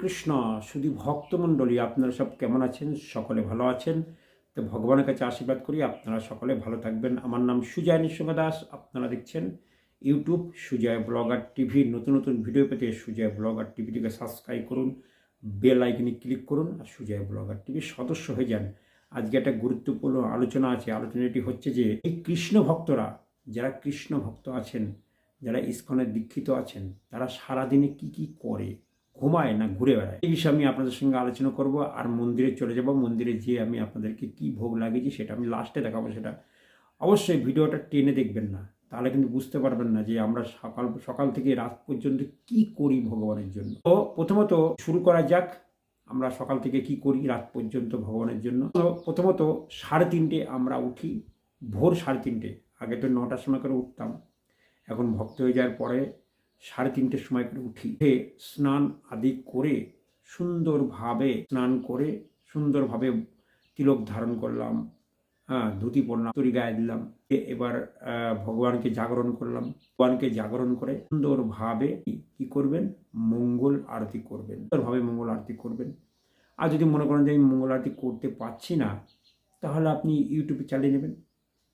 কৃষ্ণ শুধু ভক্তমণ্ডলী, আপনারা সব কেমন আছেন? সকলে ভালো আছেন? তো ভগবানের কাছে আশীর্বাদ করি আপনারা সকলে ভালো থাকবেন। আমার নাম সুজয় নিঃসঙ্গ দাস, আপনারা দেখছেন ইউটিউব সুজয় ব্লগার টিভি। নতুন নতুন ভিডিও পেতে সুজয় ব্লগার টিভিটিকে সাবস্ক্রাইব করুন বেল আইকনে ক্লিক করুন আর সুজয় ব্লগার টিভির সদস্য হয়ে যান। আজকে একটা গুরুত্বপূর্ণ আলোচনা আছে। আলোচনাটি হচ্ছে যে, এই কৃষ্ণ ভক্তরা, যারা কৃষ্ণ ভক্ত আছেন, যারা ইস্কনের দীক্ষিত আছেন, তারা সারাদিনে কি কি করে? ঘুমায় না, ঘুরে বেড়ায়। এই বিষয়ে আমি আপনাদের সঙ্গে আলোচনা করব আর মন্দিরে চলে যাব। মন্দিরে যেয়ে আমি আপনাদেরকে কি ভোগ লাগিয়েছি সেটা আমি লাস্টে দেখাবো সেটা। অবশ্যই ভিডিওটা টেনে দেখবেন না। তাহলে কিন্তু বুঝতে পারবেন না যে আমরা সকাল সকাল থেকে রাত পর্যন্ত কি করি ভগবানের জন্য। তো প্রথমত শুরু করা যাক। আমরা সকাল থেকে কি করি রাত পর্যন্ত ভগবানের জন্য? তো প্রথমত সাড়ে তিনটে আমরা উঠি। ভোর সাড়ে তিনটে। আগে তো নটার সময় করে উঠতাম। এখন ভক্ত হয়ে যাওয়ার পরে সাড়ে তিনটের সময় করে উঠি। উঠে স্নান আদি করে সুন্দরভাবে স্নান করে সুন্দরভাবে তিলক ধারণ করলাম হ্যাঁ ধুতি পরলাম, তরি গায়ে দিলাম এবার ভগবানকে জাগরণ করলাম। ভগবানকে জাগরণ করে সুন্দরভাবে কি- কি করবেন? মঙ্গল আরতি করবেন। সুন্দরভাবে মঙ্গল আরতি করবেন। আর যদি মনে করেন যে আমি মঙ্গল আরতি করতে পারছি না, তাহলে আপনি ইউটিউবে চালিয়ে নেবেন।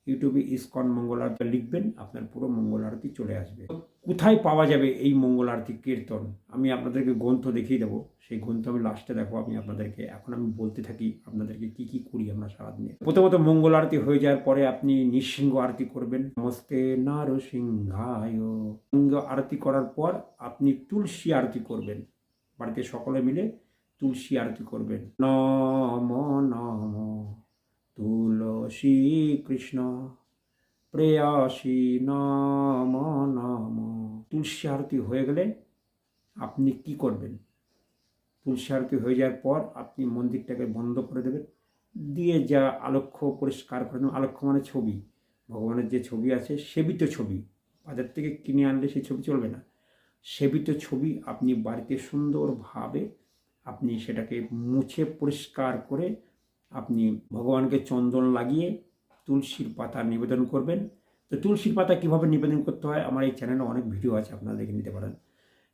ইউটিউবে ইসকন মঙ্গল আরতি লিখবেন, আপনার পুরো মঙ্গল আরতি চলে আসবে। কোথায় পাওয়া যাবে এই মঙ্গল আরতি কীর্তন? আমি আপনাদেরকে গ্রন্থ দেখিয়ে দেবো। সেই গ্রন্থ আমি লাস্টে দেখো, আমি আপনাদেরকে, এখন আমি বলতে থাকি আপনাদেরকে কি কি করি আমরা সারাদিনে। প্রথমত মঙ্গল আরতি হয়ে যাওয়ার পরে আপনি নৃসিংহ আরতি করবেন। নমস্তে নারসিংহায়। সিংহ আরতি করার পর আপনি তুলসী আরতি করবেন। বাড়িতে সকলে মিলে তুলসী আরতি করবেন। নম নম। তুলসী কৃষ্ণ, প্রেয়াসী নম নম। তুলসী আরতি হয়ে গেলে আপনি কি করবেন? তুলসী আরতি হয়ে যাওয়ার পর আপনি মন্দিরটাকে বন্ধ করে দেবেন। দিয়ে যা আলক্ষ্য পরিষ্কার করে দেবেন। আলক্ষ্য মানে ছবি। ভগবানের যে ছবি আছে, সেবিত ছবি। বাজার থেকে কিনে আনলে সেই ছবি চলবে না। সেবিত ছবি আপনি বাড়িতে সুন্দরভাবে আপনি সেটাকে মুছে পরিষ্কার করে আপনি ভগবানকে চন্দন লাগিয়ে তুলসীর পাতা নিবেদন করবেন। তো তুলসীর পাতা কীভাবে নিবেদন করতে হয়? আমার এই চ্যানেলে অনেক ভিডিও আছে, আপনারা দেখে নিতে পারেন।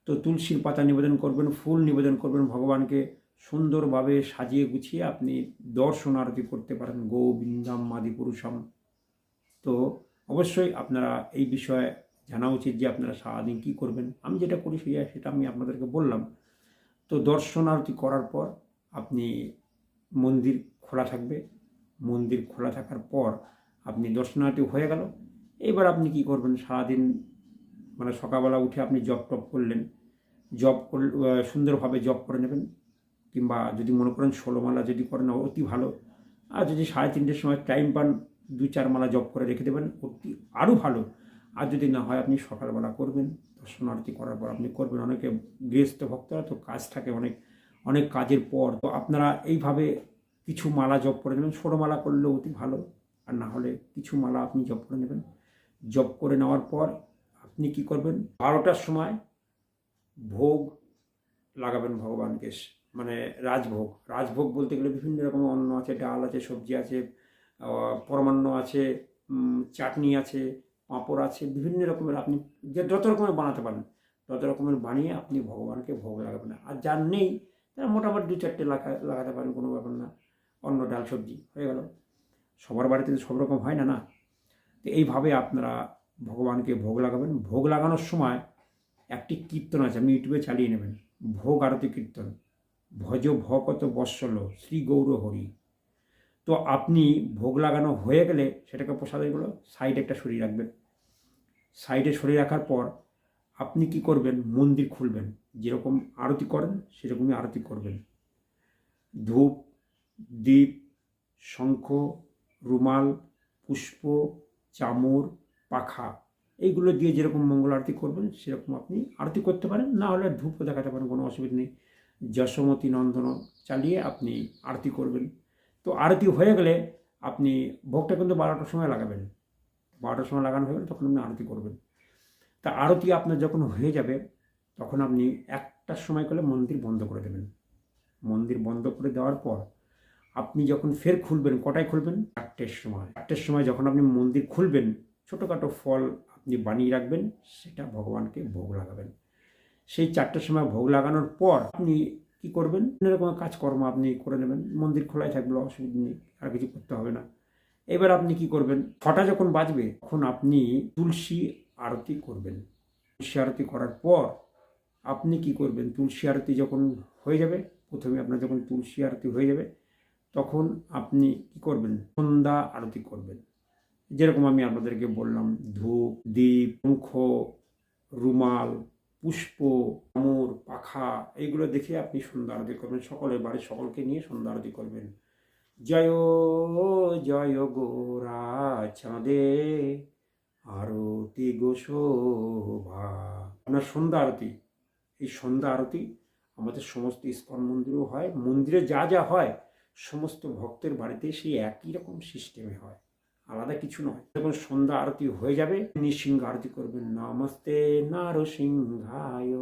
তো তুলসীর পাতা নিবেদন করবেন, ফুল নিবেদন করবেন, ভগবানকে সুন্দরভাবে সাজিয়ে গুছিয়ে আপনি দর্শন আরতি করতে পারেন, গোবিন্দাম মাদি পুরুষম। তো অবশ্যই আপনারা এই বিষয়ে জানা উচিত যে আপনারা সারাদিন কী করবেন। আমি যেটা করি সেটা সেটা আমি আপনাদেরকে বললাম। তো দর্শন আরতি করার পর আপনি মন্দির খোলা থাকবে। মন্দির খোলা থাকার পর আপনি দর্শনার্থী হয়ে গেল। এবার আপনি কি করবেন? সারাদিন মানে সকালবেলা উঠে আপনি জব টপ করলেন। জব আহ, সুন্দরভাবে জব করে নেবেন। কিংবা যদি মনে করেন ষোলো মালা যদি করেন অতি ভালো। আর যদি সাড়ে তিনটের সময় টাইম পান দু চার মালা জব করে রেখে দেবেন অতি আরও ভালো। আর যদি না হয় আপনি সকালবেলা করবেন। দর্শনার্থী করার পর আপনি করবেন। অনেকে গৃহস্থ ভক্তরা তো কাজ থাকে অনেক অনেক কাজের পর। তো আপনারা এইভাবে কিছু মালা জপ করে নেবেন। ষোলো মালা করলেও অতি ভালো। আর না হলে কিছু মালা আপনি জপ করে নেবেন। জপ করে নেওয়ার পর আপনি কি করবেন? বারোটার সময় ভোগ লাগাবেন ভগবানকে। মানে রাজভোগ। রাজভোগ বলতে গেলে বিভিন্ন রকমের অন্ন আছে, ডাল আছে, সবজি আছে পরমান্ন আছে চাটনি আছে, পাঁপড় আছে, বিভিন্ন রকমের আপনি যে যত রকমের বানাতে পারেন, তত রকমের বানিয়ে আপনি ভগবানকে ভোগ লাগাবেন। আর যার নেই, তারা মোটামুটি দু চারটে লাগা লাগাতে পারেন, কোনো ব্যাপার না। অন্য ডাল, সবজি, হয়ে গেল। সবার বাড়িতে তো সব রকম হয় না না? তো এইভাবে আপনারা ভগবানকে ভোগ লাগাবেন। ভোগ লাগানোর সময় একটি কীর্তন আছে, আপনি ইউটিউবে চালিয়ে নেবেন। ভোগ আরতি কীর্তন। ভজ ভকত বৎসল, শ্রী গৌর হরি। তো আপনি ভোগ লাগানো হয়ে গেলে সেটাকে প্রসাদগুলো সাইডে একটা সরিয়ে রাখবেন। সাইডে সরিয়ে রাখার পর আপনি কি করবেন? মন্দির খুলবেন। যেরকম আরতি করেন, সেরকমই আরতি করবেন। ধূপ দ্বীপ, শঙ্খ, রুমাল, পুষ্প, চামর, পাখা। এইগুলো দিয়ে যেরকম মঙ্গল আরতি করবেন, সেরকম আপনি আরতি করতে পারেন। না হলে ধূপও দেখাতে পারেন, কোনো অসুবিধা নেই। যশোমতী নন্দন চালিয়ে আপনি আরতি করবেন। তো আরতি হয়ে গেলে আপনি ভোগটা কিন্তু বারোটার সময় লাগাবেন। বারোটার সময় লাগানো হয়ে গেলে তখন আপনি আরতি করবেন। তা আরতি আপনার যখন হয়ে যাবে, তখন আপনি একটার সময় করলে মন্দির বন্ধ করে দেবেন। মন্দির বন্ধ করে দেওয়ার পর আপনি যখন ফের খুলবেন, কটায় খুলবেন? চারটের সময়। চারটের সময় যখন আপনি মন্দির খুলবেন, ছোটোখাটো ফল আপনি বানিয়ে রাখবেন, সেটা ভগবানকে ভোগ লাগাবেন। সেই চারটের সময় ভোগ লাগানোর পর আপনি কি করবেন? এরকম কাজকর্ম আপনি করে নেবেন। মন্দির খোলাই থাকবে অসুবিধা নেই, আর কিছু করতে হবে না। এবার আপনি কি করবেন? ছটা যখন বাজবে, তখন আপনি তুলসী আরতি করবেন। তুলসী আরতি করার পর আপনি কি করবেন? তুলসী আরতি যখন হয়ে যাবে, প্রথমে আপনার যখন তুলসী আরতি হয়ে যাবে তখন আপনি কি করবেন? সন্ধ্যা আরতি করবেন। যেরকম আমি আপনাদেরকে বললাম, ধূপ, দীপ, মুখ, রুমাল, পুষ্প আমর পাখা, এইগুলো দেখে আপনি সন্ধ্যা আরতি করবেন। সকলে বাড়ির সকলকে নিয়ে সন্ধ্যা আরতি করবেন। জয় জয় গোরা চাঁদে আরতি গোশোভা আপনার সন্ধ্যা আরতি, এই সন্ধ্যা আরতি আমাদের সমস্ত ইস্কন মন্দিরেও হয়। মন্দিরে যা যা হয় সমস্ত ভক্তের বাড়িতে সেই একই রকম সিস্টেমে হয়। আলাদা কিছু নয়। যখন সন্ধ্যা আরতি হয়ে যাবে নৃসিংহ আরতি করবেন। নমস্তে নারসিংহায়।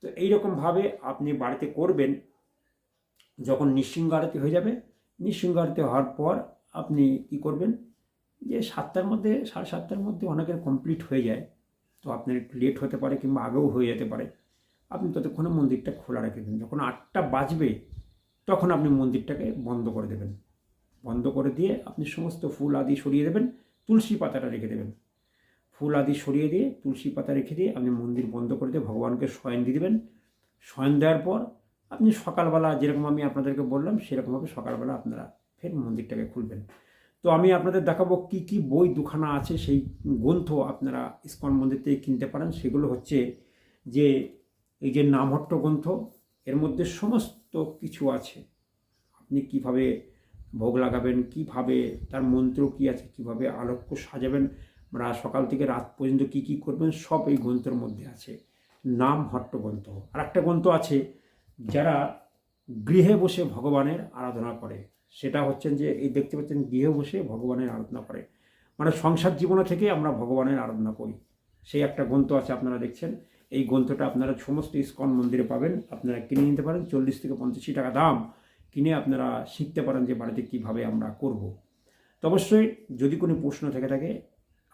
তো এইরকমভাবে আপনি বাড়িতে করবেন। যখন নৃসিংহ আরতি হয়ে যাবে, নৃসিংহ আরতি হওয়ার পর আপনি কি করবেন? যে সাতটার মধ্যে, সাড়ে সাতটার মধ্যে অনেকের কমপ্লিট হয়ে যায়। তো আপনার একটু লেট হতে পারে কিংবা আগেও হয়ে যেতে পারে। আপনি ততক্ষণে মন্দিরটা খোলা রেখে দিন। যখন আটটা বাজবে তখন আপনি মন্দিরটাকে বন্ধ করে দেবেন। বন্ধ করে দিয়ে আপনি সমস্ত ফুল আদি সরিয়ে দেবেন, তুলসী পাতাটা রেখে দেবেন। ফুল আদি সরিয়ে দিয়ে তুলসী পাতা রেখে দিয়ে আপনি মন্দির বন্ধ করে দিয়ে ভগবানকে শয়ন দিয়ে দেবেন। শয়ন দেওয়ার পর আপনি সকালবেলা যেরকম আমি আপনাদেরকে বললাম, সেরকমভাবে সকালবেলা আপনারা ফের মন্দিরটাকে খুলবেন। তো আমি আপনাদের দেখাবো কি কি বই দুখানা আছে, সেই গ্রন্থ আপনারা ইস্কন মন্দির থেকে কিনতে পারেন। সেগুলো হচ্ছে যে এই যে নামহট্ট গ্রন্থ এর মধ্যে সমস্ত কিছু আছে। আপনি কীভাবে ভোগ লাগাবেন, কীভাবে তার মন্ত্র কি আছে, কীভাবে আলোক্য সাজাবেন সকাল থেকে রাত পর্যন্ত কি কি করবেন, সব এই গ্রন্থের মধ্যে আছে। নাম হট্ট গ্রন্থ। আর একটা গ্রন্থ আছে, যারা গৃহে বসে ভগবানের আরাধনা করে। সেটা হচ্ছেন যে, এই দেখতে পাচ্ছেন গৃহে বসে ভগবানের আরাধনা করে। মানে সংসার জীবনে থেকে আমরা ভগবানের আরাধনা করি। সেই একটা গ্রন্থ আছে, আপনারা দেখছেন। এই গ্রন্থটা আপনারা সমস্ত ইস্কন মন্দিরে পাবেন। আপনারা কিনে নিতে পারেন। চল্লিশ থেকে পঞ্চাশি টাকা দাম। কিনে আপনারা শিখতে পারেন যে বাড়িতে কীভাবে আমরা করব। তো অবশ্যই যদি কোনো প্রশ্ন থেকে থাকে,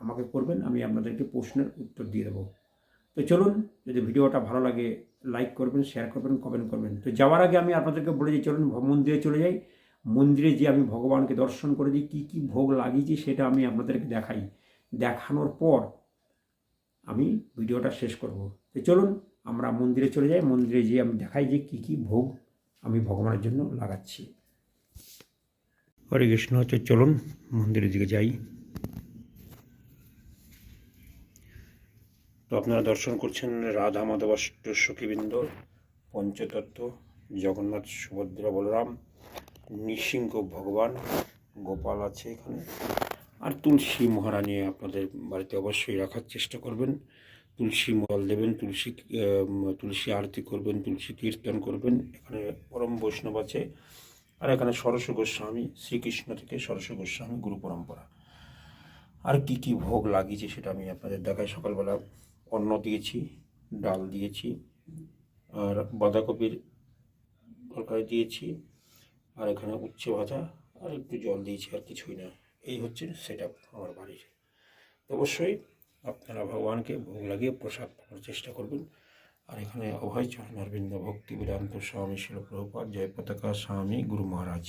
আমাকে করবেন, আমি আপনাদেরকে প্রশ্নের উত্তর দিয়ে দেবো। তো চলুন, যদি ভিডিওটা ভালো লাগে, লাইক করবেন, শেয়ার করবেন কমেন্ট করবেন। তো যাওয়ার আগে আমি আপনাদেরকে বলে দিই, চলুন মন্দিরে চলে যাই। মন্দিরে যে আমি ভগবানকে দর্শন করে দিই, কী কী ভোগ লাগিয়েছি সেটা আমি আপনাদেরকে দেখাই। দেখানোর পর আমি ভিডিওটা শেষ করব। তো চলুন, আমরা মন্দিরে চলে যাই। মন্দিরে যেয়ে আমি দেখাই যে কী কী ভোগ আমি ভগবানের জন্য লাগাচ্ছি। হরে কৃষ্ণ হচ্ছে চলুন মন্দিরের দিকে যাই। তো আপনারা দর্শন করছেন রাধা মাধব সখীবৃন্দ, পঞ্চতত্ত্ব, জগন্নাথ সুভদ্রা বলরাম, নৃসিংহ ভগবান, গোপাল আছে এখানে। আর তুলসী মহারানী আপনাদের বাড়িতে অবশ্যই রাখার চেষ্টা করবেন। তুলসী মল দেবেন, তুলসী তুলসী আরতি করবেন, তুলসী কীর্তন করবেন। এখানে পরম বৈষ্ণব আছে। আর এখানে সরস্ব গোস্বামী, শ্রীকৃষ্ণ থেকে সরস্ব গোস্বামী গুরু পরম্পরা। আর কি কি ভোগ লাগিয়েছে সেটা আমি আপনাদের দেখাই। সকালবেলা অন্ন দিয়েছি, ডাল দিয়েছি, আর বাঁধাকপির তরকারি দিয়েছি, আর এখানে উচ্ছে ভাজা, আর একটু জল দিয়েছি, আর কিছুই না। এই হচ্ছে সেট আপ আমার বাড়ির। অবশ্যই আপনারা ভগবানকে ভোগ লাগিয়ে প্রসাদ পাওয়ার চেষ্টা করবেন। আর এখানে অভয় চরণ অরবিন্দ ভক্তি বেদান্ত স্বামী শিল প্রভুপাত জয় পতাকা স্বামী গুরু মহারাজ।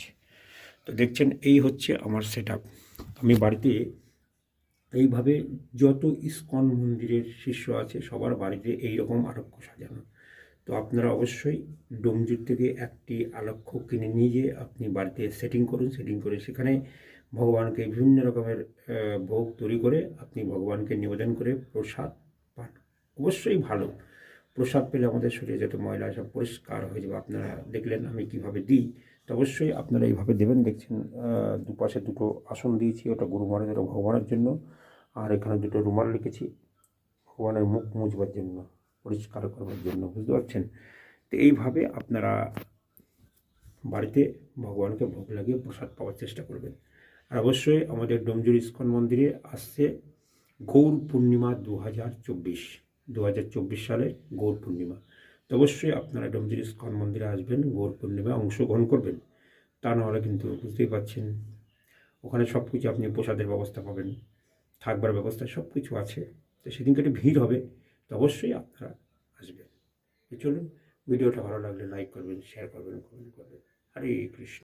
তো দেখছেন, এই হচ্ছে আমার সেট আমি বাড়িতে এইভাবে যত ইস্কন মন্দিরের শিষ্য আছে, সবার বাড়িতে এই রকম আরক্ষ সাজানো। তো আপনারা অবশ্যই ডোমজুর থেকে একটি আলক্ষ কিনে নিয়ে আপনি বাড়িতে সেটিং করুন। সেটিং করে সেখানে ভগবানকে বিভিন্ন রকমের ভোগ তৈরি করে আপনি ভগবানকে নিবেদন করে প্রসাদ পান। অবশ্যই ভালো। প্রসাদ পেলে আমাদের শরীরে যত ময়লা সব পরিষ্কার হয়ে যাবে। আপনারা দেখলেন আমি কীভাবে দিই। তো অবশ্যই আপনারা এইভাবে দেবেন, দেখছেন দুপাশে দুটো আসন দিয়েছি, ওটা গুরু মহারাজের ভগবানের জন্য। আর এখানে দুটো রুমাল লিখেছি ভগবানের মুখ মুছবার জন্য, পরিষ্কার করবার জন্য, বুঝতে পারছেন? তো এইভাবে আপনারা বাড়িতে ভগবানকে ভোগ লাগিয়ে প্রসাদ পাওয়ার চেষ্টা করবেন। আর অবশ্যই আমাদের ডোমজুর ইস্কন মন্দিরে আসছে গৌর পূর্ণিমা দু হাজার চব্বিশ দু হাজার চব্বিশ সালে গৌর পূর্ণিমা। তো অবশ্যই আপনারা ডোমজুর ইস্কন মন্দিরে আসবেন, গৌর পূর্ণিমায় অংশগ্রহণ করবেন। তা নাহলে কিন্তু বুঝতেই পারছেন, ওখানে সব কিছু আপনি প্রসাদের ব্যবস্থা পাবেন, থাকবার ব্যবস্থা সব কিছু আছে, তো সেদিনকে একটু ভিড় হবে, তো অবশ্যই আপনারা আসবেন। চলুন, ভিডিওটা ভালো লাগলে লাইক করবেন শেয়ার করবেন কমেন্ট করবেন। হরে কৃষ্ণ।